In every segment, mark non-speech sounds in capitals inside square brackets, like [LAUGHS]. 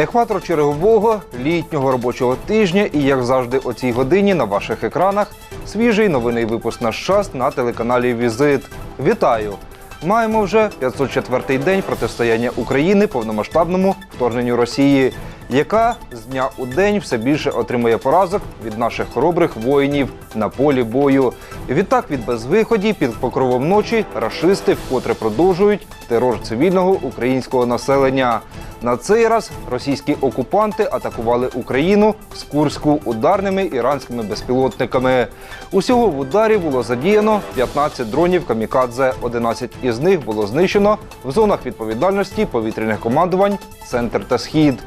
Екватор чергового літнього робочого тижня і, як завжди, о цій годині на ваших екранах свіжий новинний випуск «Наш час» на телеканалі Візит. Вітаю! Маємо вже 504-й день протистояння України повномасштабному вторгненню Росії, яка з дня у день все більше отримує поразок від наших хоробрих воїнів на полі бою. Відтак від безвиході під покровом ночі рашисти вкотре продовжують терор цивільного українського населення. На цей раз російські окупанти атакували Україну з Курську ударними іранськими безпілотниками. Усього в ударі було задіяно 15 дронів камікадзе. 11 із них було знищено в зонах відповідальності повітряних командувань Центр та Схід.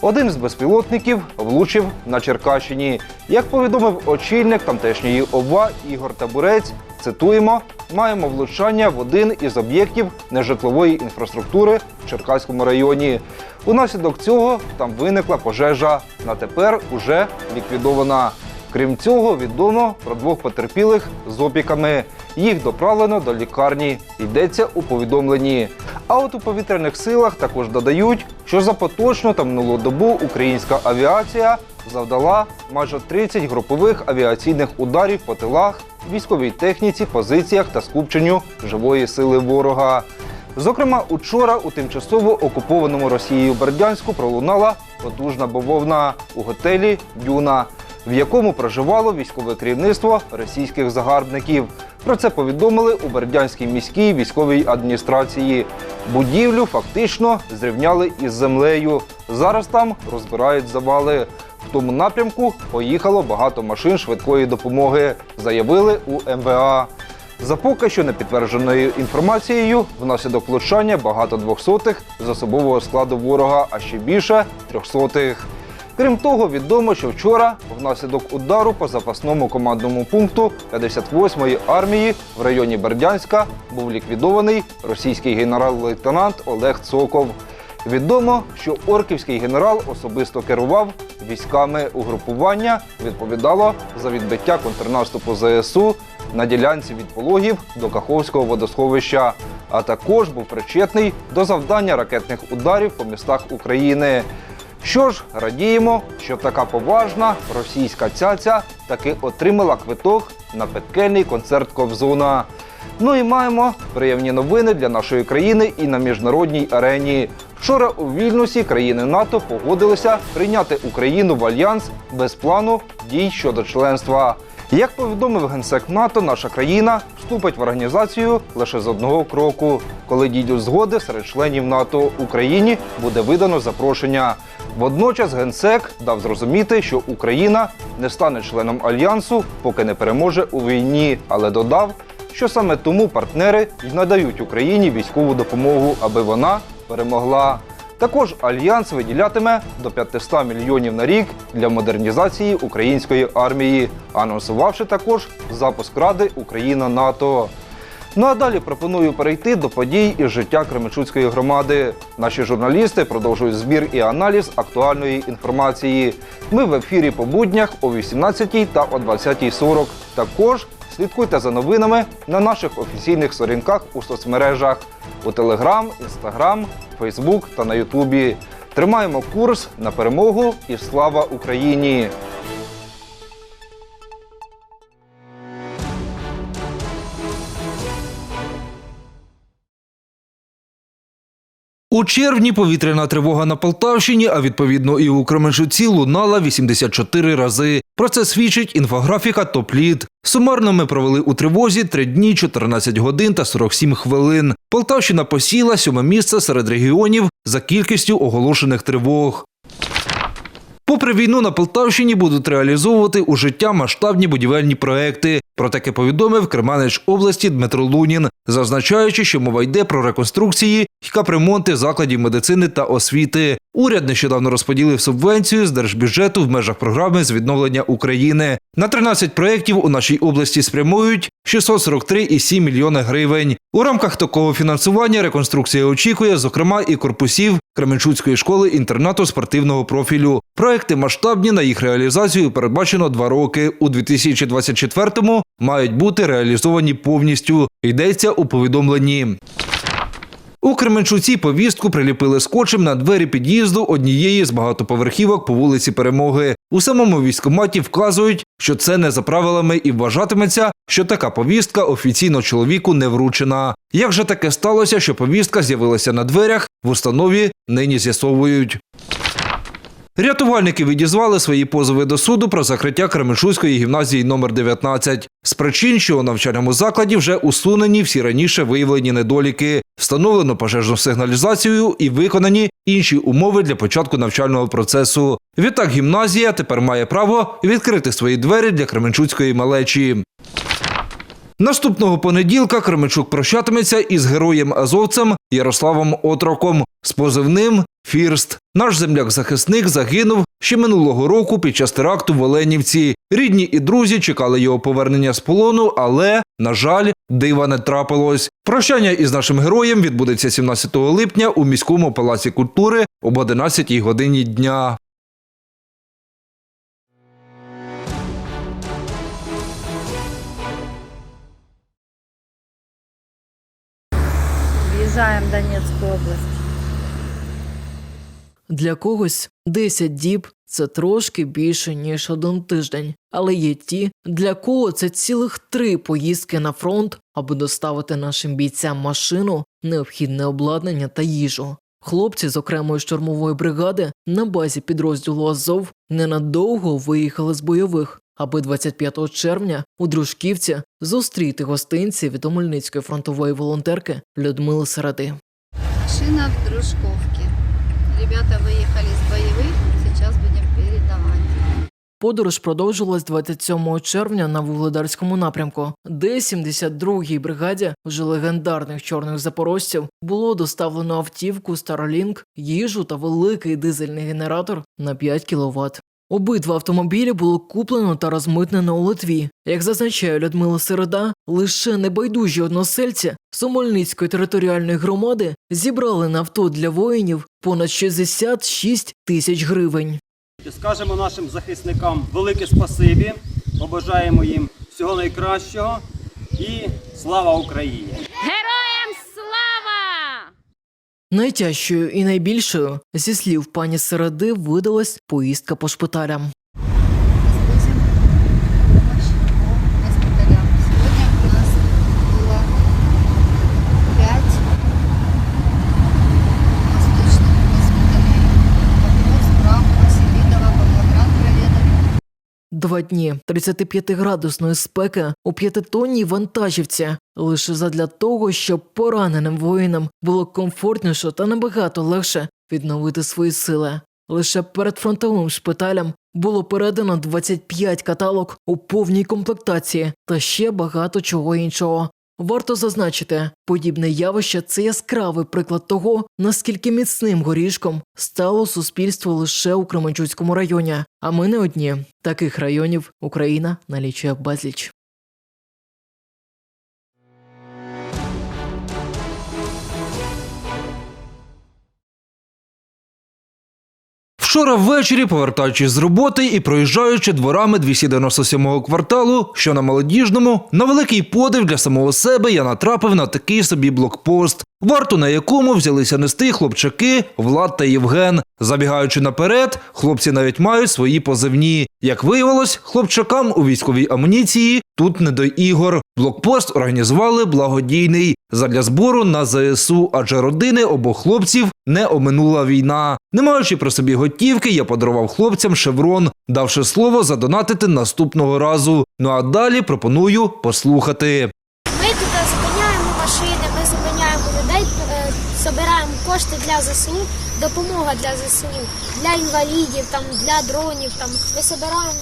Один з безпілотників влучив на Черкащині. Як повідомив очільник тамтешньої ОВА Ігор Табурець, цитуємо, маємо влучання в один із об'єктів нежитлової інфраструктури в Черкаському районі. Унаслідок цього там виникла пожежа. На тепер уже ліквідована. Крім цього, відомо про двох потерпілих з опіками. Їх доправлено до лікарні. Йдеться у повідомленні. А от у повітряних силах також додають, що за поточну та минулу добу українська авіація завдала майже 30 групових авіаційних ударів по тилах, військовій техніці, позиціях та скупченню живої сили ворога. Зокрема, учора у тимчасово окупованому Росією Бердянську пролунала потужна бавовна у готелі Дюна, в якому проживало військове керівництво російських загарбників. Про це повідомили у Бердянській міській військовій адміністрації. Будівлю фактично зрівняли із землею. Зараз там розбирають завали. В тому напрямку поїхало багато машин швидкої допомоги, заявили у МВА. За поки що непідтвердженою інформацією, внаслідок влучання багато двохсотих з особового складу ворога, а ще більше трьохсотих. Крім того, відомо, що вчора внаслідок удару по запасному командному пункту 58-ї армії в районі Бердянська був ліквідований російський генерал-лейтенант Олег Цоков. Відомо, що орківський генерал особисто керував військами угрупування, відповідало за відбиття контрнаступу ЗСУ на ділянці від пологів до Каховського водосховища, а також був причетний до завдання ракетних ударів по містах України. Що ж, радіємо, що така поважна російська цяця таки отримала квиток на пекельний концерт Ковзуна. Ну і маємо приємні новини для нашої країни і на міжнародній арені. Вчора у Вільнюсі країни НАТО погодилися прийняти Україну в альянс без плану дій щодо членства. Як повідомив генсек НАТО, наша країна вступить в організацію лише з одного кроку. Коли дійдуть згоди серед членів НАТО Україні буде видано запрошення. Водночас генсек дав зрозуміти, що Україна не стане членом альянсу, поки не переможе у війні, але додав, що саме тому партнери й надають Україні військову допомогу, аби вона перемогла. Також альянс виділятиме до 500 мільйонів на рік для модернізації української армії, анонсувавши також запуск Ради Україна НАТО. Ну а далі пропоную перейти до подій із життя Кременчуцької громади. Наші журналісти продовжують збір і аналіз актуальної інформації. Ми в ефірі по буднях о 18 та о 20.40. Також слідкуйте за новинами на наших офіційних сторінках у соцмережах у Телеграм, Інстаграм, Фейсбук та на Ютубі. Тримаємо курс на перемогу і слава Україні! У червні повітряна тривога на Полтавщині, а відповідно і у Кременчуці лунала 84 рази. Про це свідчить інфографіка Топліт. Сумарно ми провели у тривозі 3 дні, 14 годин та 47 хвилин. Полтавщина посіла сьоме місце серед регіонів за кількістю оголошених тривог. Попри війну на Полтавщині будуть реалізовувати у життя масштабні будівельні проекти. Про таке повідомив Керманич області Дмитро Лунін, зазначаючи, що мова йде про реконструкції й капремонти закладів медицини та освіти. Уряд нещодавно розподілив субвенцію з держбюджету в межах програми з відновлення України. На 13 проєктів у нашій області спрямують 643,7 мільйони гривень. У рамках такого фінансування реконструкція очікує, зокрема, і корпусів Кременчуцької школи інтернату спортивного профілю. Проекти масштабні на їх реалізацію передбачено два роки. У 2024-му мають бути реалізовані повністю. Йдеться у повідомленні. У Кременчуці повістку приліпили скотчем на двері під'їзду однієї з багатоповерхівок по вулиці Перемоги. У самому військкоматі вказують, що це не за правилами і вважатиметься, що така повістка офіційно чоловіку не вручена. Як же таке сталося, що повістка з'явилася на дверях в установі, нині з'ясовують. Рятувальники відізвали свої позови до суду про закриття Кременчуцької гімназії номер 19 з причин, що у навчальному закладі вже усунені всі раніше виявлені недоліки, встановлено пожежну сигналізацію і виконані інші умови для початку навчального процесу. Відтак гімназія тепер має право відкрити свої двері для Кременчуцької малечі. Наступного понеділка Кременчук прощатиметься із героєм-азовцем Ярославом Отроком з позивним Фірст. Наш земляк-захисник загинув ще минулого року під час теракту в Оленівці. Рідні і друзі чекали його повернення з полону, але, на жаль, дива не трапилось. Прощання із нашим героєм відбудеться 17 липня у міському палаці культури об 11 годині дня. Въезжаем в Донецкую область. Для когось 10 діб це трошки більше, ніж один тиждень, але є ті, для кого це цілих три поїздки на фронт, аби доставити нашим бійцям машину, необхідне обладнання та їжу. Хлопці з окремої штурмової бригади на базі підрозділу Азов ненадовго виїхали з бойових, аби 25 червня у Дружківці зустріти гостинці від Омельницької фронтової волонтерки Людмили Середи. Машина в Дружковке. Ребята выехали с боевых, сейчас будем передавать. Подорож продовжилась 27 червня на вугледарському напрямку, де 72-й бригаді вже легендарних чорних запорожців було доставлено автівку Starlink, їжу та великий дизельний генератор на 5 кВт. Обидва автомобілі було куплено та розмитнено у Литві. Як зазначає Людмила Середа, лише небайдужі односельці Сомольницької територіальної громади зібрали на авто для воїнів понад 66 тисяч гривень. Скажемо нашим захисникам велике спасибі, побажаємо їм всього найкращого і слава Україні! Героям! Найтяжчою і найбільшою, зі слів пані Середи, видалась поїздка по шпиталям. Два дні 35-градусної спеки у п'ятитонній вантажівці лише задля того, щоб пораненим воїнам було комфортніше та набагато легше відновити свої сили. Лише перед фронтовим шпиталем було передано 25 каталог у повній комплектації та ще багато чого іншого. Варто зазначити, подібне явище це яскравий приклад того, наскільки міцним горішком стало суспільство лише у Кременчуцькому районі. А ми не одні. Таких районів Україна налічує безліч. Вчора ввечері, повертаючись з роботи і проїжджаючи дворами 297-го кварталу, що на молодіжному, на великий подив для самого себе я натрапив на такий собі блокпост, варту на якому взялися нести хлопчаки Влад та Євген. Забігаючи наперед, хлопці навіть мають свої позивні. Як виявилось, хлопчакам у військовій амуніції тут не до ігор. Блокпост організували благодійний задля збору на ЗСУ, адже родини обох хлопців не оминула війна. Не маючи при собі готівки, я подарував хлопцям шеврон, давши слово задонатити наступного разу. Ну а далі пропоную послухати. Ми тут е, зупиняємо машини, ми зупиняємо людей, збираємо кошти для ЗСУ, допомога для ЗСУ, для інвалідів, там, для дронів. Там. Ми збираємо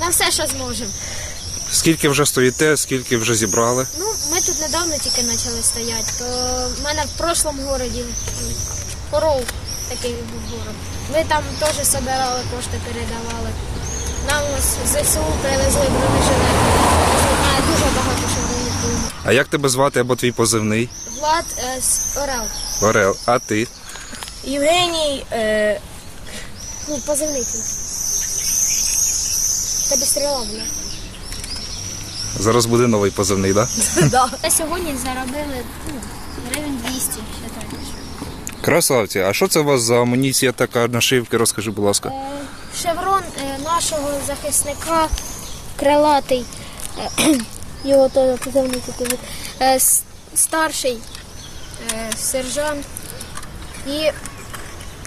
на все, що зможемо. Скільки вже стоїте, скільки вже зібрали? Ну, ми тут недавно тільки почали стояти, то в мене в прошлому городі м, Хоров такий був город. Ми там теж збирали кошти, передавали. Нам ось ЗСУ привезли бронежилети. Дуже багато. А як тебе звати або твій позивний? Влад е, з Орел. Орел, а ти? Євгеній. Е... Ні, позивний. твій. Тебе стріла була. Зараз буде новий позивний, так? [LAUGHS] Да. Та сьогодні заробили ну, гривень 200. так. Красавці, а що це у вас за амуніція така нашивки? Розкажи, будь ласка. Е, Шеврон е, нашого захисника крилатий. е, Його то позивний такий. е, Старший е, сержант і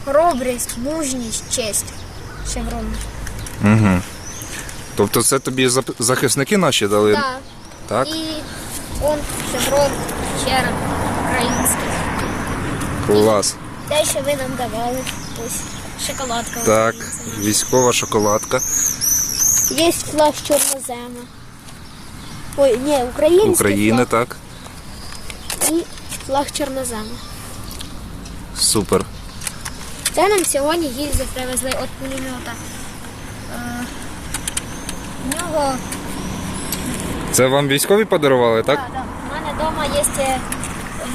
хоробрість, мужність, честь. Шеврон. Угу. Тобто це тобі захисники наші дали? Так. Так? І он шеврон, череп український. Клас. Те, що ви нам давали. Ось шоколадка. Так, українцям. військова шоколадка. Є флаг чорнозема. Ой, ні, український України, флаг так. і флаг чорнозема. Супер. Це нам сьогодні гільзи привезли від пулемета. Е, в нього Це вам військові подарували, так? Да, да. У мене вдома є е,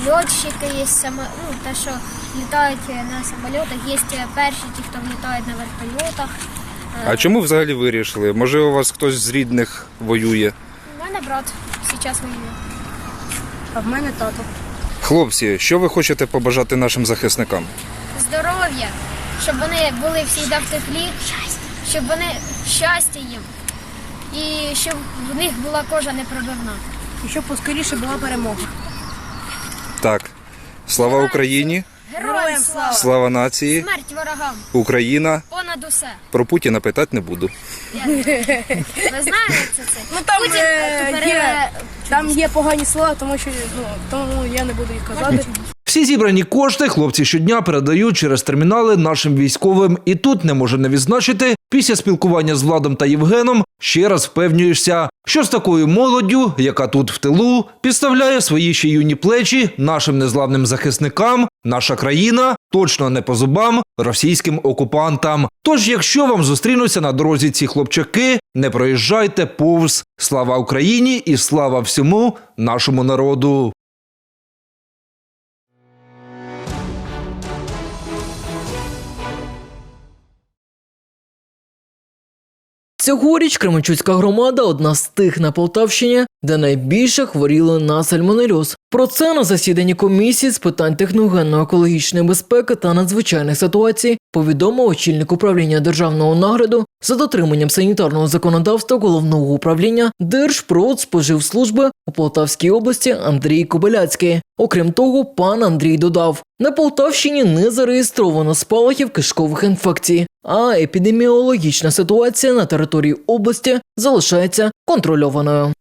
льотчики, є само... ну, те, що літають е, на самольотах, є е, перші ті, хто літають на вертольотах. Е, А чому взагалі вирішили? Може у вас хтось з рідних воює? Мене брат зараз воює. А в мене тато. Хлопці, що ви хочете побажати нашим захисникам? Здоров'я, щоб вони були всі в теплі, щоб вони щастя їм. І щоб в них була кожа непробивна. І щоб поскоріше була перемога. Так. Слава Україні! Героям слава! Слава нації! Смерть ворогам! Україна! Понад усе! Про Путіна питати не буду. Ви знаєте це? це? Ну там, Путін, е, е, є, там є погані слова, тому що ну, тому я не буду їх казати. Всі зібрані кошти хлопці щодня передають через термінали нашим військовим. І тут не може не відзначити, після спілкування з Владом та Євгеном ще раз впевнюєшся, що з такою молоддю, яка тут в тилу, підставляє свої ще юні плечі нашим незламним захисникам, наша країна точно не по зубам російським окупантам. Тож, якщо вам зустрінуться на дорозі ці хлопчаки, не проїжджайте повз. Слава Україні і слава всьому нашому народу. Цьогоріч Кременчуцька громада одна з тих на Полтавщині, де найбільше хворіли на сальмонельоз. Про це на засіданні комісії з питань техногенно-екологічної безпеки та надзвичайних ситуацій повідомив очільник управління державного нагляду за дотриманням санітарного законодавства головного управління Держпродспоживслужби у Полтавській області Андрій Кобиляцький. Окрім того, пан Андрій додав: на Полтавщині не зареєстровано спалахів кишкових інфекцій, а епідеміологічна ситуація на території області залишається контрольованою.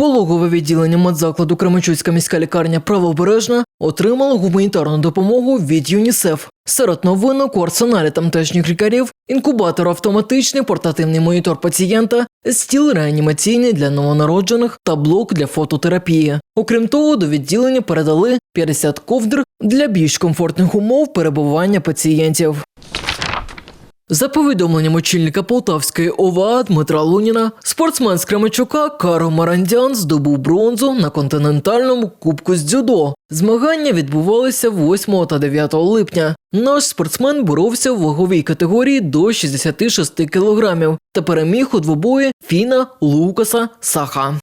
Пологове відділення медзакладу Кременчуцька міська лікарня Правобережна отримало гуманітарну допомогу від ЮНІСЕФ. Серед новинок у арсеналі тамтешніх лікарів, інкубатор автоматичний портативний монітор пацієнта, стіл реанімаційний для новонароджених та блок для фототерапії. Окрім того, до відділення передали 50 ковдр для більш комфортних умов перебування пацієнтів. За повідомленням очільника Полтавської ОВА Дмитра Луніна, спортсмен з Кременчука Каро Марандян здобув бронзу на континентальному кубку з дзюдо. Змагання відбувалися 8 та 9 липня. Наш спортсмен боровся в ваговій категорії до 66 кілограмів та переміг у двобої Фіна Лукаса Саха.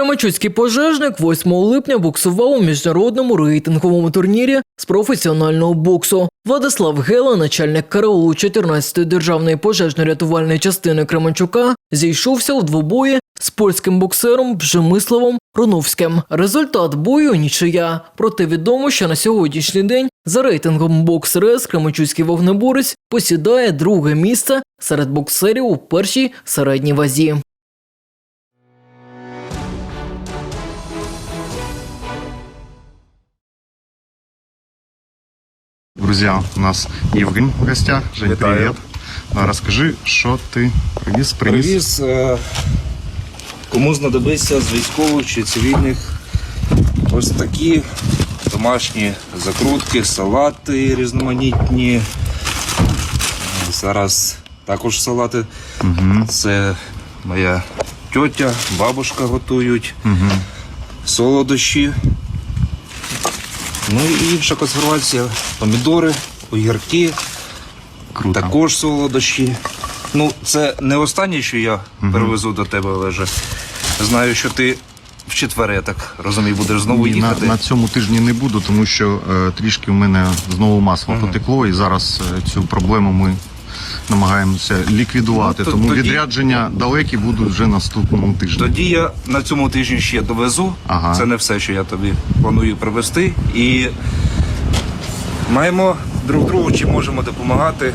Кременчуцький пожежник 8 липня боксував у міжнародному рейтинговому турнірі з професіонального боксу. Владислав Гела, начальник караулу 14-ї державної пожежно-рятувальної частини Кременчука, зійшовся у двобої з польським боксером Бжемиславом Роновським. Результат бою нічия. Проте відомо, що на сьогоднішній день за рейтингом бокс РС Кременчуцький вогнеборець посідає друге місце серед боксерів у першій середній вазі. Друзья, у нас Евгений в гостях. Жень, Витаю. привет. А, Расскажи, что ты привез, принес. Привіз, е, кому знадобиться з військових чи цивільних ось такі домашні закрутки, салати різноманітні. Зараз також салати. Це моя тьотя, бабушка готують, солодощі. Ну і інша консервація, помідори, огірки. Круто. Також солодощі. Ну, це не останнє, що я перевезу до тебе, Олеже. Знаю, що ти в четвер, я так розумію, будеш знову Ні, на, їхати. на цьому тижні не буду, тому що е, трішки в мене знову масло потекло, і зараз е, цю проблему ми намагаємося ліквідувати. Ну, то- тому тоді- відрядження далекі будуть вже наступному тижні. Тоді я на цьому тижні ще довезу. Ага. Це не все, що я тобі планую привезти. І маємо друг другу, чи можемо допомагати.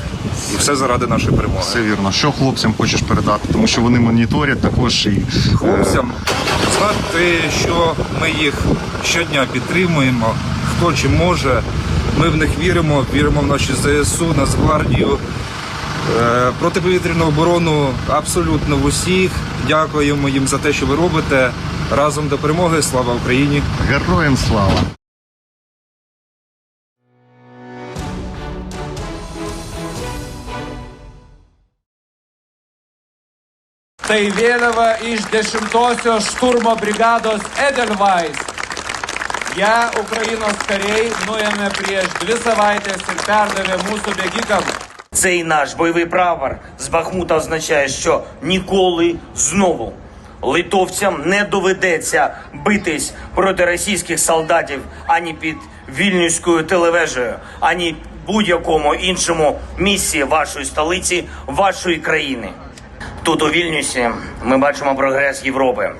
І все заради нашої перемоги. Все вірно. Що хлопцям хочеш передати? Тому що вони моніторять також і е, хлопцям знати, що ми їх щодня підтримуємо, хто чи може. Ми в них віримо, віримо в наші ЗСУ, Нацгвардію, протиповітряну оборону абсолютно в усіх. Дякуємо їм за те, що ви робите. Разом до перемоги. Слава Україні! героям слава. Tai vėliava iš 10-osios šturmo brigados Edelweiss. Ja Ukrainos kariai nuėmė prieš dvi savaitės ir perdavė mūsų bėgikam. Цей наш бойовий прапор з Бахмута означає, що ніколи знову литовцям не доведеться битись проти російських солдатів ані під вільнюською телевежею, ані будь-якому іншому місці вашої столиці, вашої країни. Тут у Вільнюсі ми бачимо прогрес Європи.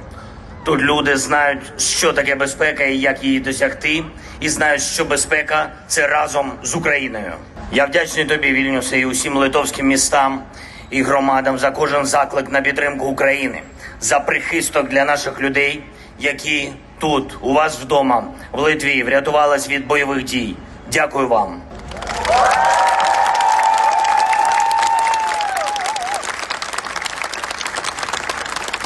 Тут люди знають, що таке безпека і як її досягти, і знають, що безпека це разом з Україною. Я вдячний тобі, Вільнюсе, і усім литовським містам і громадам за кожен заклик на підтримку України, за прихисток для наших людей, які тут, у вас вдома, в Литві, врятувались від бойових дій. Дякую вам.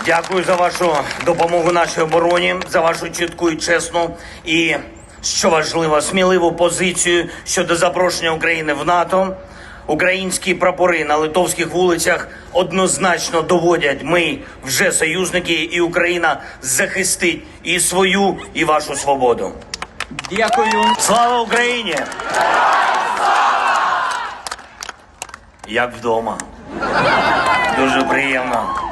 Дякую за вашу допомогу нашій обороні, за вашу чітку і чесну і, що важливо, сміливу позицію щодо запрошення України в НАТО. Українські прапори на литовських вулицях однозначно доводять, ми вже союзники, і Україна захистить і свою, і вашу свободу. Jums. Слава Україні! Як вдома. Дуже приємно.